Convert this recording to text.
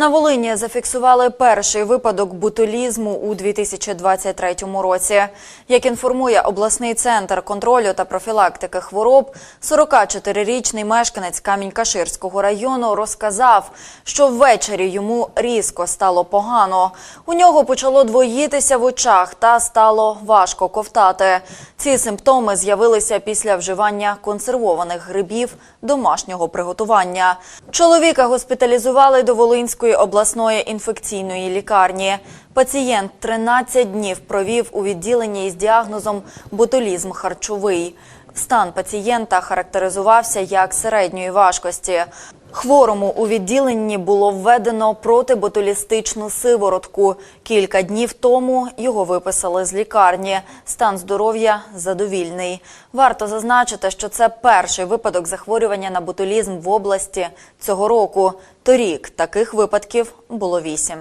На Волині зафіксували перший випадок бутулізму у 2023 році. Як інформує обласний центр контролю та профілактики хвороб, 44-річний мешканець Камінь-Каширського району розказав, що ввечері йому різко стало погано. У нього почало двоїтися в очах та стало важко ковтати. Ці симптоми з'явилися після вживання консервованих грибів домашнього приготування. Чоловіка госпіталізували до Волинської обласної інфекційної лікарні. Пацієнт 13 днів провів у відділенні із діагнозом ботулізм харчовий. Стан пацієнта характеризувався як середньої важкості. Хворому у відділенні було введено протиботулістичну сиворотку. Кілька днів тому його виписали з лікарні. Стан здоров'я задовільний. Варто зазначити, що це перший випадок захворювання на ботулізм в області цього року. Торік таких випадків було вісім.